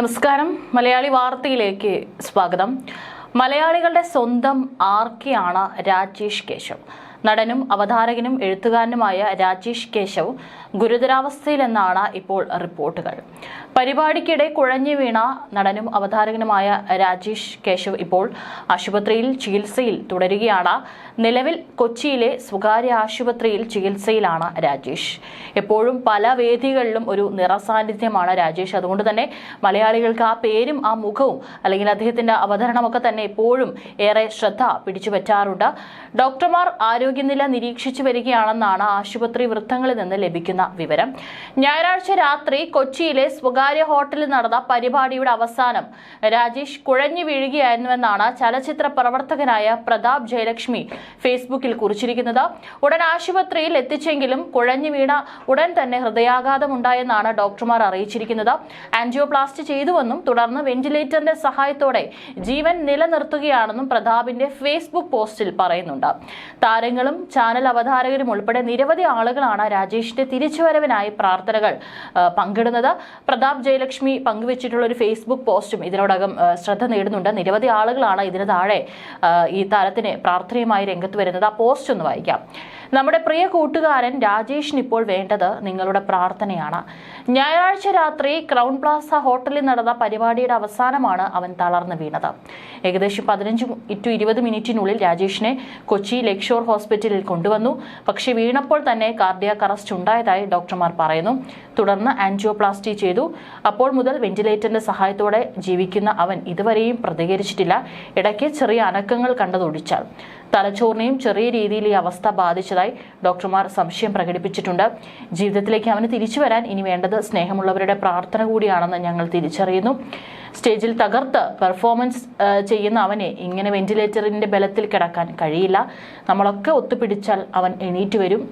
നമസ്കാരം. മലയാളി വാർത്തയിലേക്ക് സ്വാഗതം. മലയാളികളുടെ സ്വന്തം ആർക്കെയാണ് രാജേഷ് കേശവ്? നടനും അവതാരകനും എഴുത്തുകാരനുമായ രാജേഷ് കേശവ് ഗുരുതരാവസ്ഥയിലെന്നാണ് ഇപ്പോൾ റിപ്പോർട്ടുകൾ. പരിപാടിക്കിടെ കുഴഞ്ഞു വീണ നടനും അവതാരകനുമായ രാജേഷ് കേശവ് ഇപ്പോൾ ആശുപത്രിയിൽ ചികിത്സയിൽ തുടരുകയാണ്. നിലവിൽ കൊച്ചിയിലെ സ്വകാര്യ ആശുപത്രിയിൽ ചികിത്സയിലാണ് രാജേഷ്. എപ്പോഴും പല വേദികളിലും ഒരു നിറസാന്നിധ്യമാണ് രാജേഷ്. അതുകൊണ്ട് തന്നെ മലയാളികൾക്ക് ആ പേരും ആ മുഖവും അല്ലെങ്കിൽ അദ്ദേഹത്തിന്റെ അവതരണമൊക്കെ തന്നെ എപ്പോഴും ഏറെ ശ്രദ്ധ പിടിച്ചു ഡോക്ടർമാർ ഡോക്ടർമാർ ആരോഗ്യനില നിരീക്ഷിച്ചു വരികയാണെന്നാണ് ആശുപത്രി വൃത്തങ്ങളിൽ നിന്ന് ലഭിക്കുന്ന വിവരം. ഞായറാഴ്ച രാത്രി കൊച്ചിയിലെ സ്വകാര്യ ഹോട്ടലിൽ നടന്ന പരിപാടിയുടെ അവസാനം രാജേഷ് കുഴഞ്ഞു വീഴുകയായിരുന്നുവെന്നാണ് ചലച്ചിത്ര പ്രവർത്തകനായ പ്രതാപ് ജയലക്ഷ്മി ഫേസ്ബുക്കിൽ കുറിച്ചിരിക്കുന്നത്. ഉടൻ ആശുപത്രിയിൽ എത്തിച്ചെങ്കിലും കുഴഞ്ഞു വീണ ഉടൻ തന്നെ ഹൃദയാഘാതമുണ്ടായെന്നാണ് ഡോക്ടർമാർ അറിയിച്ചിരിക്കുന്നത്. ആൻജിയോപ്ലാസ്റ്റ് ചെയ്തുവെന്നും തുടർന്ന് വെന്റിലേറ്ററിന്റെ സഹായത്തോടെ ജീവൻ നിലനിർത്തുകയാണെന്നും പ്രതാപിന്റെ ഫേസ്ബുക്ക് പോസ്റ്റിൽ പറയുന്നുണ്ട്. താരങ്ങളും ചാനൽ അവതാരകരും ഉൾപ്പെടെ നിരവധി ആളുകളാണ് രാജേഷിന്റെ തിരിച്ചുവരവിനായി പ്രാർത്ഥനകൾ പങ്കിടുന്നത്. പ്രതാപ് ജയലക്ഷ്മി പങ്കുവച്ചിട്ടുള്ള ഒരു ഫേസ്ബുക്ക് പോസ്റ്റും ഇതിനോടകം ശ്രദ്ധ നേടുന്നുണ്ട്. നിരവധി ആളുകളാണ് ഇതിന് താഴെ ഈ താരത്തിന് പ്രാർത്ഥനയുമായി രംഗത്ത് വരുന്നത്. ആ പോസ്റ്റ് ഒന്ന് വായിക്കാം. നമ്മുടെ പ്രിയ കൂട്ടുകാരൻ രാജേഷിന് ഇപ്പോൾ വേണ്ടത് നിങ്ങളുടെ പ്രാർത്ഥനയാണ്. ഞായറാഴ്ച രാത്രി ക്രൗൺ പ്ലാസ ഹോട്ടലിൽ നടന്ന പരിപാടിയുടെ അവസാനമാണ് അവൻ തളർന്നു വീണത്. ഏകദേശം പതിനഞ്ച് ടു ഇരുപത് മിനിറ്റിനുള്ളിൽ രാജേഷിനെ കൊച്ചി ലെക്ഷോർ ഹോസ്പിറ്റലിൽ കൊണ്ടുവന്നു. പക്ഷേ വീണപ്പോൾ തന്നെ കാർഡിയാക് അറസ്റ്റ് ഉണ്ടായതായി ഡോക്ടർമാർ പറയുന്നു. തുടർന്ന് ആൻജിയോപ്ലാസ്റ്റി ചെയ്തു. അപ്പോൾ മുതൽ വെന്റിലേറ്ററിന്റെ സഹായത്തോടെ ജീവിക്കുന്ന അവൻ ഇതുവരെയും പ്രതികരിച്ചിട്ടില്ല. ഇടയ്ക്ക് ചെറിയ അനക്കങ്ങൾ കണ്ടതൊഴിച്ചാൽ തലച്ചോറിനെയും ചെറിയ രീതിയിൽ ഈ അവസ്ഥ ബാധിച്ചതായി ഡോക്ടർമാർ സംശയം പ്രകടിപ്പിച്ചിട്ടുണ്ട്. ജീവിതത്തിലേക്ക് അവന് തിരിച്ചു വരാൻ ഇനി വേണ്ടത് സ്നേഹമുള്ളവരുടെ പ്രാർത്ഥന കൂടിയാണെന്ന് ഞങ്ങൾ തിരിച്ചറിയുന്നു. സ്റ്റേജിൽ തകർത്ത് പെർഫോമൻസ് ചെയ്യുന്ന അവനെ ഇങ്ങനെ വെന്റിലേറ്ററിന്റെ ബലത്തിൽ കിടക്കാൻ കഴിയില്ല. നമ്മളൊക്കെ ഒത്തുപിടിച്ചാൽ അവൻ എണീറ്റ് വരും.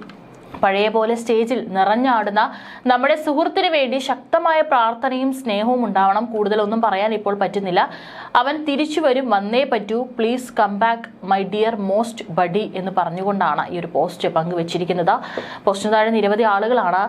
പഴയ പോലെ സ്റ്റേജിൽ നിറഞ്ഞാടുന്ന നമ്മുടെ സുഹൃത്തിന് വേണ്ടി ശക്തമായ പ്രാർത്ഥനയും സ്നേഹവും ഉണ്ടാവണം. കൂടുതലൊന്നും പറയാൻ ഇപ്പോൾ പറ്റുന്നില്ല. അവൻ തിരിച്ചു വരും. വന്നേ പറ്റൂ. Please come back my dear most buddy എന്ന് പറഞ്ഞുകൊണ്ടാണ് ഈ ഒരു പോസ്റ്റ് പങ്കുവച്ചിരിക്കുന്നത്. പോസ്റ്റിന് താഴെ നിരവധി ആളുകളാണ്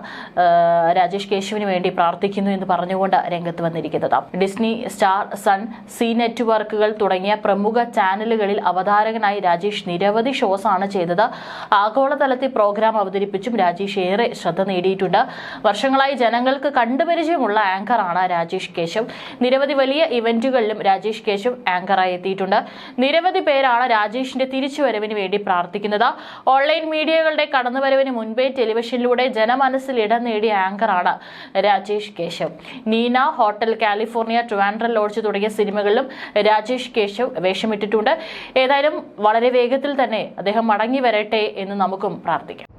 രാജേഷ് കേശുവിന് വേണ്ടി പ്രാർത്ഥിക്കുന്നു എന്ന് പറഞ്ഞുകൊണ്ട് രംഗത്ത് വന്നിരിക്കുന്നത്. ഡിസ്നി സ്റ്റാർ സൺ സി നെറ്റ്വർക്കുകൾ തുടങ്ങിയ പ്രമുഖ ചാനലുകളിൽ അവതാരകനായി രാജേഷ് നിരവധി ഷോസ് ആണ് ചെയ്തത്. ആഗോളതലത്തിൽ പ്രോഗ്രാം അവതരിപ്പിച്ചും. രാജേഷ് ഏറെ ശ്രദ്ധ നേടിയിട്ടുണ്ട്. വർഷങ്ങളായി ജനങ്ങൾക്ക് കണ്ടുപരിചയമുള്ള ആങ്കറാണ് രാജേഷ് കേശവ്. നിരവധി വലിയ ഇവന്റുകളിലും രാജേഷ് കേശവ് ആങ്കറായി എത്തിയിട്ടുണ്ട്. നിരവധി പേരാണ് രാജേഷിന്റെ തിരിച്ചുവരവിന് വേണ്ടി പ്രാർത്ഥിക്കുന്നത്. ഓൺലൈൻ മീഡിയകളുടെ കടന്നുവരവിന് മുൻപേ ടെലിവിഷനിലൂടെ ജനമനസ്സിൽ ഇടം നേടിയ ആങ്കറാണ് Rajesh Keshav. Neena hotel California Trivandrum lodge തുടങ്ങിയ സിനിമകളിലും രാജേഷ് കേശവ് വേഷമിട്ടിട്ടുണ്ട്. ഏതായാലും വളരെ വേഗത്തിൽ തന്നെ അദ്ദേഹം മടങ്ങി വരട്ടെ എന്ന് നമുക്കും പ്രാർത്ഥിക്കാം.